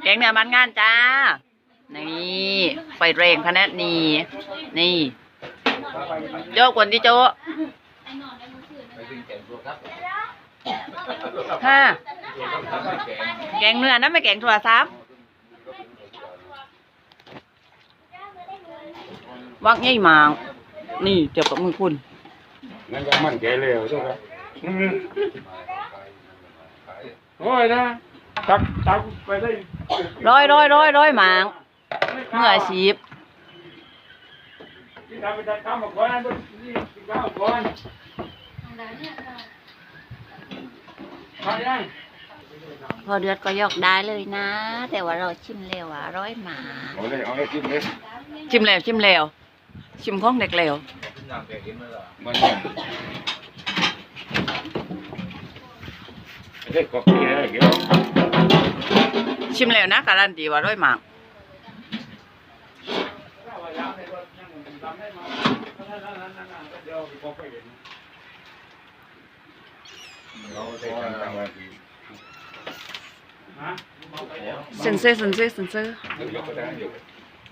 แกงเนื้อมันงานจ้า นี่ไฟแรงขนาดนี้ นี่ โจ๊กคนที่โจ๊กฮ่าแกงเนื้อนะไม่แกงถั่วซ้ำวักง่ายมางนี่เจ็บกับมือคุณนั่นก็มันแกเร็วใช่ไหมโอ้ยนะ ตักตักไปได้ร้อยร้อยร้อยร้อยหมาง เมื่ออาชีพที่ทำไปตัดข้าวมาก่อนนะนี่กินข้าวก่อนทานยังพอเดือดก็ยกได้เลยนะ แต่ว่าเราชิมแล้วอะร้อยหมาเอาเลยเอาเลยจิ้มเลยชิมแล้วชิมแล้วชิมของเด็กแล้วมัน เนี่ยไอ้เด็กก็เกลียดเกี่ยวชิมแล้วนะการันตีว่าร้อยหมากเราได้ทำตามวันที่เซนเซอร์เซนเซอร์เซนเซอร์ยกก็ได้ยก